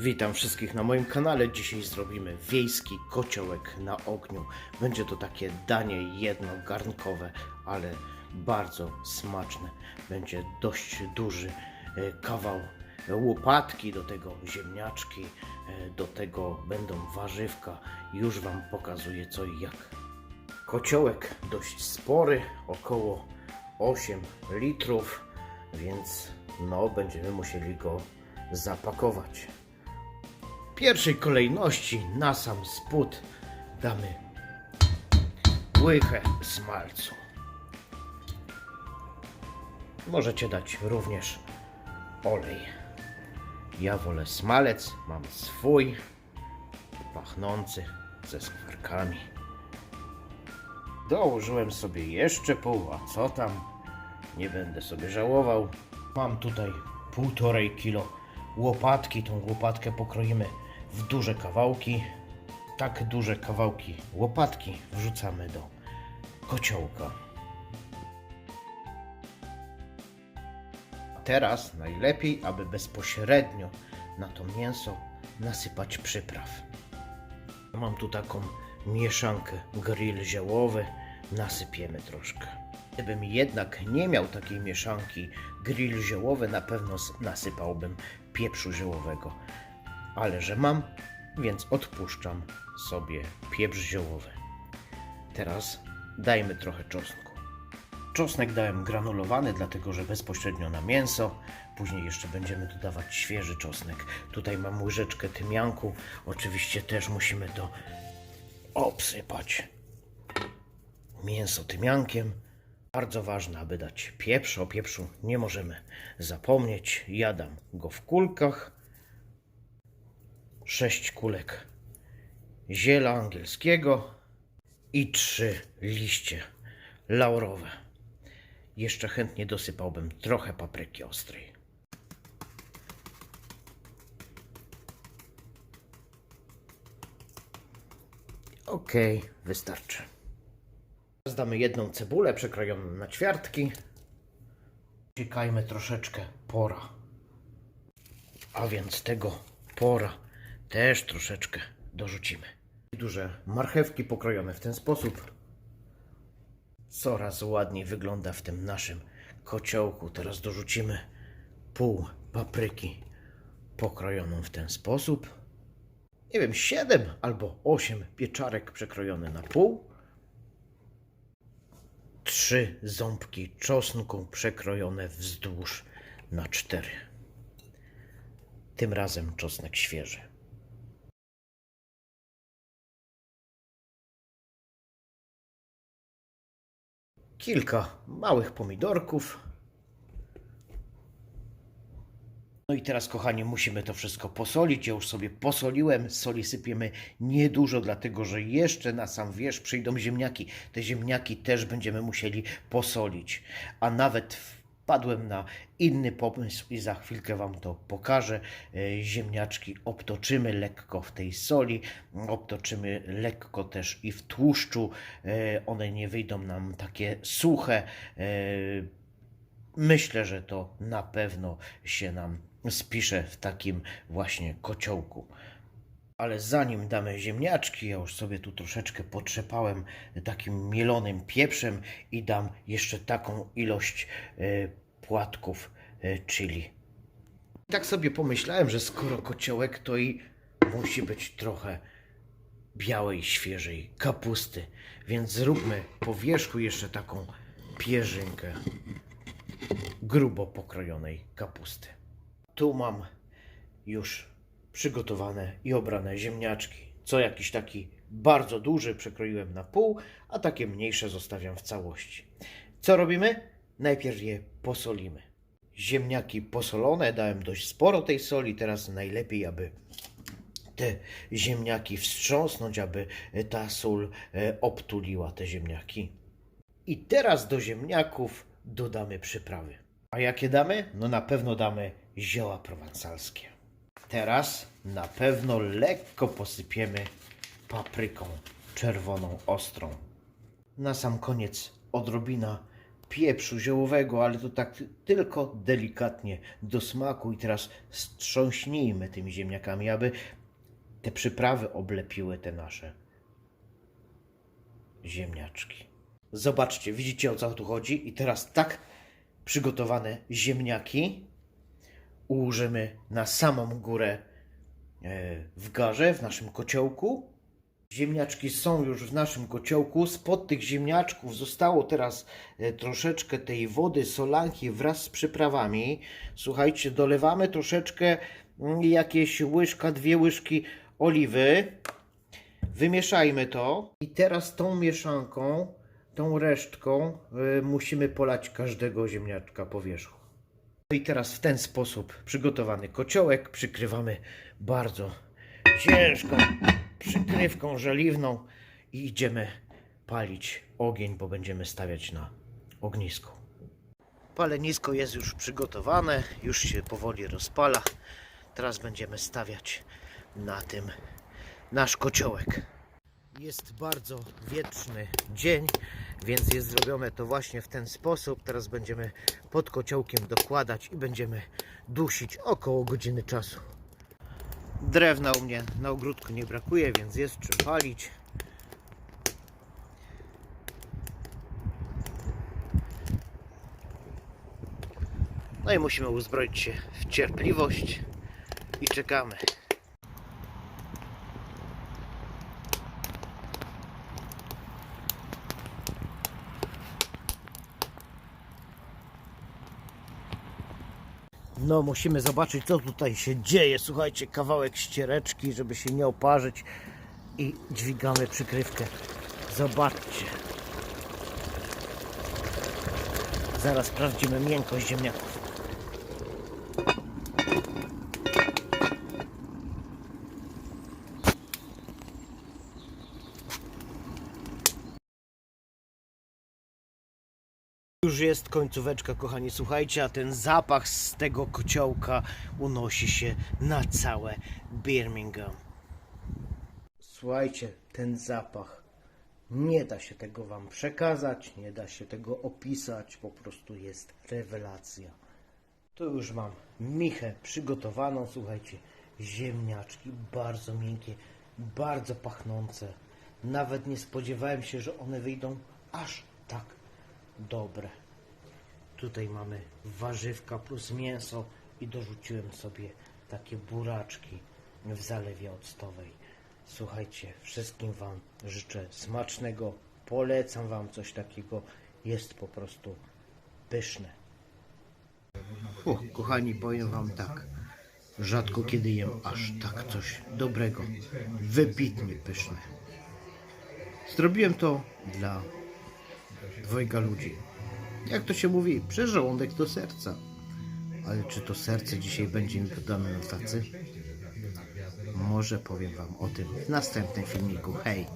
Witam wszystkich na moim kanale. Dzisiaj zrobimy wiejski kociołek na ogniu. Będzie to takie danie jednogarnkowe, ale bardzo smaczne. Będzie dość duży e, kawał łopatki, do tego ziemniaczki, e, do tego będą warzywka. Już Wam pokazuję co i jak. Kociołek dość spory, około 8 litrów, więc no będziemy musieli go zapakować. Pierwszej kolejności na sam spód damy łychę smalcu. Możecie dać również olej. Ja wolę smalec, mam swój, pachnący, ze skwarkami. Dołożyłem sobie jeszcze pół, a co tam? Nie będę sobie żałował. Mam tutaj półtorej kilo łopatki. Tą łopatkę pokroimy w duże kawałki. Tak duże kawałki łopatki wrzucamy do kociołka. Teraz najlepiej, aby bezpośrednio na to mięso nasypać przypraw. Mam tu taką mieszankę grill ziołowy. Nasypiemy troszkę. Gdybym jednak nie miał takiej mieszanki grill ziołowy, na pewno nasypałbym pieprzu ziołowego. Ale że mam, więc odpuszczam sobie pieprz ziołowy. Teraz dajmy trochę czosnku. Czosnek dałem granulowany, dlatego że bezpośrednio na mięso. Później jeszcze będziemy dodawać świeży czosnek. Tutaj mam łyżeczkę tymianku. Oczywiście też musimy to obsypać mięso tymiankiem. Bardzo ważne, aby dać pieprz. O pieprzu nie możemy zapomnieć. Jadam go w kulkach. Sześć kulek ziela angielskiego i trzy liście laurowe. Jeszcze chętnie dosypałbym trochę papryki ostrej. Okej, wystarczy. Teraz damy jedną cebulę przekrojoną na ćwiartki. Ciekajmy troszeczkę pora. A więc tego pora też troszeczkę dorzucimy. Duże marchewki pokrojone w ten sposób. Coraz ładniej wygląda w tym naszym kociołku. Teraz dorzucimy pół papryki pokrojoną w ten sposób. Nie wiem, 7 albo 8 pieczarek przekrojone na pół. Trzy ząbki czosnku przekrojone wzdłuż na cztery. Tym razem czosnek świeży. Kilka małych pomidorków. No i teraz, kochani, musimy to wszystko posolić. Ja już sobie posoliłem. Soli sypiemy niedużo, dlatego że jeszcze na sam wierzch przyjdą ziemniaki. Te ziemniaki też będziemy musieli posolić. A nawet wpadłem na inny pomysł i za chwilkę Wam to pokażę. E, Ziemniaczki obtoczymy lekko w tej soli, obtoczymy lekko też i w tłuszczu. E, One nie wyjdą nam takie suche. E, Myślę, że to na pewno się nam spisze w takim właśnie kociołku. Ale zanim damy ziemniaczki, ja już sobie tu troszeczkę potrzepałem takim mielonym pieprzem i dam jeszcze taką ilość e, płatków e, chili. Tak sobie pomyślałem, że skoro kociołek, to i musi być trochę białej, świeżej kapusty. Więc zróbmy po wierzchu jeszcze taką pierzynkę grubo pokrojonej kapusty. Tu mam już przygotowane i obrane ziemniaczki. Co jakiś taki bardzo duży przekroiłem na pół, a takie mniejsze zostawiam w całości. Co robimy? Najpierw je posolimy. Ziemniaki posolone, dałem dość sporo tej soli, teraz najlepiej, aby te ziemniaki wstrząsnąć, aby ta sól e, obtuliła te ziemniaki. I teraz do ziemniaków dodamy przyprawy. A jakie damy? No na pewno damy zioła prowansalskie. Teraz na pewno lekko posypiemy papryką czerwoną ostrą. Na sam koniec odrobina pieprzu ziołowego, ale to tak tylko delikatnie do smaku i teraz strząśnijmy tymi ziemniakami, aby te przyprawy oblepiły te nasze ziemniaczki. Zobaczcie, widzicie o co tu chodzi? I teraz tak przygotowane ziemniaki ułożymy na samą górę e, w garze, w naszym kociołku. Ziemniaczki są już w naszym kociołku. Spod tych ziemniaczków zostało teraz e, troszeczkę tej wody, solanki wraz z przyprawami. Słuchajcie, dolewamy troszeczkę, mm, jakieś łyżka, dwie łyżki oliwy. Wymieszajmy to. I teraz tą mieszanką, tą resztką y, musimy polać każdego ziemniaczka po wierzchu. No i teraz w ten sposób przygotowany kociołek przykrywamy bardzo ciężką przykrywką żeliwną i idziemy palić ogień, bo będziemy stawiać na ognisku. Palenisko jest już przygotowane, już się powoli rozpala. Teraz będziemy stawiać na tym nasz kociołek. Jest bardzo wietrzny dzień, więc jest zrobione to właśnie w ten sposób. Teraz będziemy pod kociołkiem dokładać i będziemy dusić około godziny czasu. Drewna u mnie na ogródku nie brakuje, więc jest czym palić. No i musimy uzbroić się w cierpliwość i czekamy. No, musimy zobaczyć, co tutaj się dzieje. Słuchajcie, kawałek ściereczki, żeby się nie oparzyć. I dźwigamy przykrywkę. Zobaczcie. Zaraz sprawdzimy miękkość ziemniaków. Już jest końcóweczka, kochani, słuchajcie, a ten zapach z tego kociołka unosi się na całe Birmingham. Słuchajcie, ten zapach. Nie da się tego Wam przekazać, nie da się tego opisać, po prostu jest rewelacja. Tu już mam michę przygotowaną, słuchajcie, ziemniaczki bardzo miękkie, bardzo pachnące. Nawet nie spodziewałem się, że one wyjdą aż tak dobre. Tutaj mamy warzywka plus mięso i dorzuciłem sobie takie buraczki w zalewie octowej. Słuchajcie, wszystkim Wam życzę smacznego. Polecam Wam coś takiego. Jest po prostu pyszne. O, kochani, powiem Wam tak. Rzadko kiedy jem aż tak coś dobrego. Wybitnie pyszne. Zrobiłem to dla dwojga ludzi. Jak to się mówi, przerządek do serca. Ale czy to serce dzisiaj będzie mi podane na tacy? Może powiem Wam o tym w następnym filmiku. Hej!